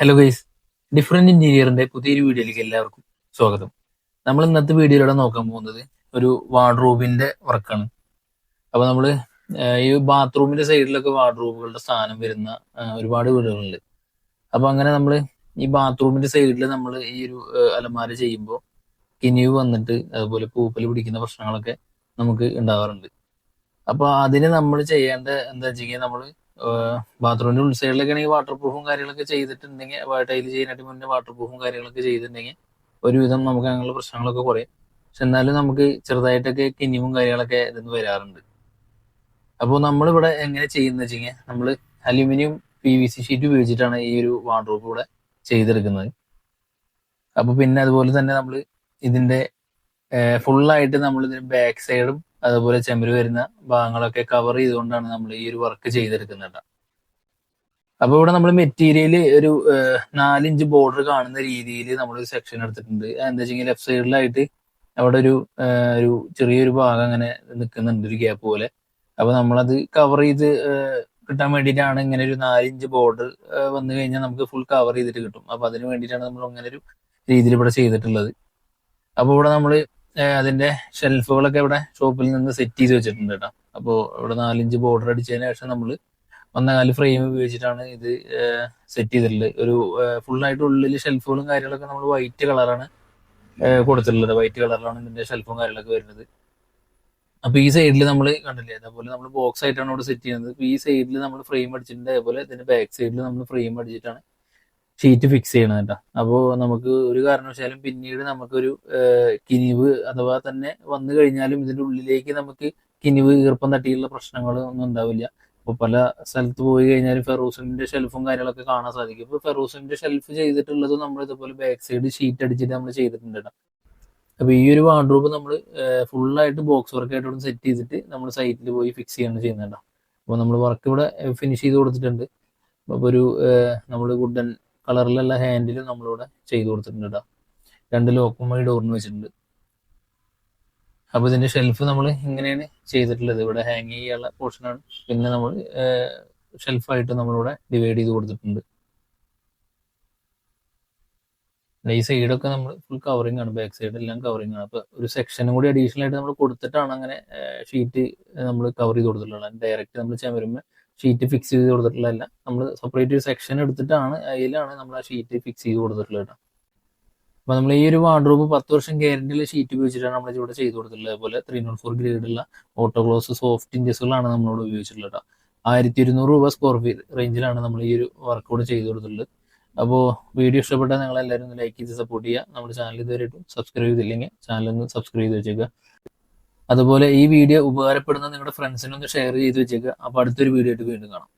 Hello guys different എഞ്ചിനീയറിന്റെ പുതിയൊരു വീഡിയോയിലേക്ക് എല്ലാവർക്കും സ്വാഗതം. നമ്മൾ ഇന്നത്തെ വീഡിയോയിലൂടെ നോക്കാൻ പോകുന്നത് ഒരു വാർഡ്രോബിന്റെ വർക്കാണ് അപ്പൊ നമ്മൾ ഈ ബാത്റൂമിന്റെ സൈഡിലൊക്കെ വാർഡ്രോബുകളുടെ സ്ഥാനം വരുന്ന ഒരുപാട് വീടുകളുണ്ട്. അപ്പൊ അങ്ങനെ നമ്മൾ ഈ ബാത്റൂമിന്റെ സൈഡിൽ നമ്മൾ ഈ ഒരു അലമാര ചെയ്യുമ്പോൾ കിനിവ് വന്നിട്ട് അതുപോലെ പൂപ്പൽ പിടിക്കുന്ന പ്രശ്നങ്ങളൊക്കെ നമുക്ക് ഉണ്ടാവാറുണ്ട്. അപ്പൊ അതിന് നമ്മൾ ചെയ്യേണ്ട എന്താ വെച്ചാൽ നമ്മൾ ബാത്റൂമിന്റെ ഉൾസൈഡിലൊക്കെ ആണെങ്കിൽ വാട്ടർ പ്രൂഫും കാര്യങ്ങളൊക്കെ ചെയ്തിട്ടുണ്ടെങ്കിൽ ടൈൽ ചെയ്യുന്നതിന് മുന്നേ വാട്ടർ പ്രൂഫും കാര്യങ്ങളൊക്കെ ചെയ്തിട്ടുണ്ടെങ്കിൽ ഒരുവിധം നമുക്ക് അങ്ങനെയുള്ള പ്രശ്നങ്ങളൊക്കെ കുറയും. പക്ഷെ എന്നാലും നമുക്ക് ചെറുതായിട്ടൊക്കെ കിനിവും കാര്യങ്ങളൊക്കെ ഇതിന് വരാറുണ്ട്. അപ്പോൾ നമ്മളിവിടെ എങ്ങനെ ചെയ്യുന്നത് വെച്ച് കഴിഞ്ഞാൽ നമ്മൾ aluminium P V C sheet ഉപയോഗിച്ചിട്ടാണ് ഈ ഒരു വാർഡ്രോപ്പ് ഇവിടെ ചെയ്തെടുക്കുന്നത്. അപ്പോൾ പിന്നെ അതുപോലെ തന്നെ നമ്മൾ ഇതിന്റെ ഫുള്ളായിട്ട് നമ്മൾ ഇതിന് ബാക്ക് സൈഡും അതുപോലെ ചെമര് വരുന്ന ഭാഗങ്ങളൊക്കെ കവർ ചെയ്തുകൊണ്ടാണ് നമ്മൾ ഈ ഒരു വർക്ക് ചെയ്തെടുക്കുന്നത് ട്ടോ. അപ്പൊ ഇവിടെ നമ്മൾ മെറ്റീരിയൽ ഒരു നാലിഞ്ച് ബോർഡർ കാണുന്ന രീതിയിൽ നമ്മൾ ഒരു സെക്ഷൻ എടുത്തിട്ടുണ്ട് എന്താ വെച്ചിട്ടുണ്ടെങ്കിൽ ലെഫ്റ്റ് സൈഡിലായിട്ട് അവിടെ ഒരു ഒരു ചെറിയൊരു ഭാഗം അങ്ങനെ നിൽക്കുന്നുണ്ട് ഒരു ഗ്യാപ്പ് പോലെ. അപ്പൊ നമ്മളത് കവർ ചെയ്ത് കിട്ടാൻ വേണ്ടിയിട്ടാണ് ഇങ്ങനെ ഒരു നാലിഞ്ച് ബോർഡർ വന്നു കഴിഞ്ഞാൽ നമുക്ക് ഫുൾ കവർ ചെയ്തിട്ട് കിട്ടും. അപ്പൊ അതിന് വേണ്ടിയിട്ടാണ് നമ്മൾ അങ്ങനെ ഒരു രീതിയിൽ ഇവിടെ ചെയ്തിട്ടുള്ളത്. അപ്പൊ ഇവിടെ നമ്മൾ അതിന്റെ ഷെൽഫുകളൊക്കെ ഇവിടെ ഷോപ്പിൽ നിന്ന് സെറ്റ് ചെയ്ത് വെച്ചിട്ടുണ്ട് കേട്ടോ. അപ്പോൾ ഇവിടെ നാലഞ്ച് ബോർഡർ അടിച്ചതിന് ശേഷം നമ്മൾ ഒന്നകാൽ ഫ്രെയിം ഉപയോഗിച്ചിട്ടാണ് ഇത് സെറ്റ് ചെയ്തിട്ടുള്ളത്. ഒരു ഫുൾ ആയിട്ട് ഉള്ളിൽ ഷെൽഫുകളും കാര്യങ്ങളൊക്കെ നമ്മൾ വൈറ്റ് കളറാണ് കൊടുത്തിട്ടുള്ളത്. വൈറ്റ് കളറിലാണ് ഇതിന്റെ ഷെൽഫും കാര്യങ്ങളൊക്കെ വരുന്നത്. അപ്പൊ ഈ സൈഡിൽ നമ്മൾ കണ്ടില്ലേ അതേപോലെ നമ്മൾ ബോക്സ് ആയിട്ടാണ് ഇവിടെ സെറ്റ് ചെയ്യുന്നത്. ഈ സൈഡിൽ നമ്മൾ ഫ്രെയിം അടിച്ചിട്ടുണ്ട്. അതേപോലെ ഇതിന്റെ ബാക്ക് സൈഡിൽ നമ്മൾ ഫ്രെയിം അടിച്ചിട്ടാണ് ഷീറ്റ് ഫിക്സ് ചെയ്യണം കേട്ടോ. അപ്പോൾ നമുക്ക് ഒരു കാരണവശാലും പിന്നീട് നമുക്കൊരു കിനിവ് അഥവാ തന്നെ വന്നു കഴിഞ്ഞാലും ഇതിന്റെ ഉള്ളിലേക്ക് നമുക്ക് കിനിവ് ഈർപ്പം തട്ടിയുള്ള പ്രശ്നങ്ങളൊന്നും ഉണ്ടാവില്ല. അപ്പോൾ പല സ്ഥലത്ത് പോയി കഴിഞ്ഞാൽ ഫെറൂസിന്റെ ഷെൽഫും കാര്യങ്ങളൊക്കെ കാണാൻ സാധിക്കും. ഇപ്പോൾ ഫെറൂസിന്റെ ഷെൽഫ് ചെയ്തിട്ടുള്ളത് നമ്മൾ ഇതുപോലെ ബാക്ക് സൈഡ് ഷീറ്റ് അടിച്ചിട്ട് നമ്മൾ ചെയ്തിട്ടുണ്ട് കേട്ടോ. അപ്പോൾ ഈ ഒരു വാർഡ്രോബ് നമ്മൾ ഫുള്ളായിട്ട് ബോക്സ് വർക്ക് ആയിട്ട് സെറ്റ് ചെയ്തിട്ട് നമ്മൾ സൈറ്റിൽ പോയി ഫിക്സ് ചെയ്യാണ് ചെയ്യുന്നുണ്ടോ അപ്പോൾ നമ്മൾ വർക്ക് ഇവിടെ ഫിനിഷ് ചെയ്ത് കൊടുത്തിട്ടുണ്ട്. അപ്പോൾ ഒരു നമ്മൾ വുഡൻ കളറിലുള്ള ഹാൻഡിൽ നമ്മളിവിടെ ചെയ്ത് കൊടുത്തിട്ടുണ്ട് കേട്ടോ രണ്ട് ലോക്കും വഴി ഡോറിന് വെച്ചിട്ടുണ്ട്. അപ്പൊ ഇതിന്റെ ഷെൽഫ് നമ്മൾ ഇങ്ങനെയാണ് ചെയ്തിട്ടുള്ളത്. ഇവിടെ ഹാങ് ചെയ്യാനുള്ള ആണ്. പിന്നെ നമ്മൾ ഷെൽഫായിട്ട് നമ്മളിവിടെ ഡിവൈഡ് ചെയ്ത് കൊടുത്തിട്ടുണ്ട്. ഈ സൈഡൊക്കെ നമ്മൾ ഫുൾ കവറിങ് ആണ്. ബാക്ക് സൈഡ് എല്ലാം കവറിങ് ആണ്. അപ്പൊ ഒരു സെക്ഷനും കൂടി അഡീഷണൽ ആയിട്ട് നമ്മൾ കൊടുത്തിട്ടാണ് അങ്ങനെ ഷീറ്റ് നമ്മൾ കവർ ചെയ്ത് കൊടുത്തിട്ടുള്ളത്. ഡയറക്റ്റ് നമ്മൾ ചമരുമ്പോൾ ഷീറ്റ് ഫിക്സ് ചെയ്ത് കൊടുത്തിട്ടുള്ളതല്ല. നമ്മൾ സെപ്പറേറ്റ് ഒരു സെക്ഷൻ എടുത്തിട്ടാണ് അതിലാണ് നമ്മൾ ആ ഷീറ്റ് ഫിക്സ് ചെയ്ത് കൊടുത്തിട്ടുള്ളത് കേട്ടോ. അപ്പൊ നമ്മൾ ഈ ഒരു വാർഡ്രോബ് പത്ത് വർഷം ഗ്യാരണ്ടിയുള്ള ഷീറ്റ് ഉപയോഗിച്ചിട്ടാണ് നമ്മൾ ഇവിടെ ചെയ്ത് കൊടുത്തിട്ടുള്ളത്. അതുപോലെ ത്രീ നോട്ട് ഫോർ ഗ്രേഡുള്ള ഓട്ടോ ഗ്ലോസ് സോഫ്റ്റ് ഇഞ്ചസുകളാണ് നമ്മളോട് ഉപയോഗിച്ചിട്ടുള്ളത് കേട്ടോ. ആയിരത്തി ഇരുന്നൂറ് രൂപ സ്ക്വയർ ഫീറ്റ് റേഞ്ചിലാണ് നമ്മൾ ഈ ഒരു വർക്ക് കൂടെ ചെയ്ത് കൊടുത്തിട്ടുള്ളത്. അപ്പോൾ വീഡിയോ ഇഷ്ടപ്പെട്ടാൽ നിങ്ങൾ എല്ലാവരും ലൈക്ക് ചെയ്ത് സപ്പോർട്ട് ചെയ്യുക. നമ്മുടെ ചാനൽ ഇതുവരെയായിട്ടും സബ്സ്ക്രൈബ് ചെയ്തില്ലെങ്കിൽ ചാനൽ ഒന്ന് സബ്സ്ക്രൈബ് ചെയ്ത് വെച്ചേക്കുക. അതുപോലെ ഈ വീഡിയോ ഉപകാരപ്പെടുന്ന നിങ്ങളുടെ ഫ്രണ്ട്സിനൊന്ന് ഷെയർ ചെയ്ത് വെച്ചേക്കുക അപ്പോൾ അടുത്തൊരു വീഡിയോ ആയിട്ട് വീണ്ടും കാണാം.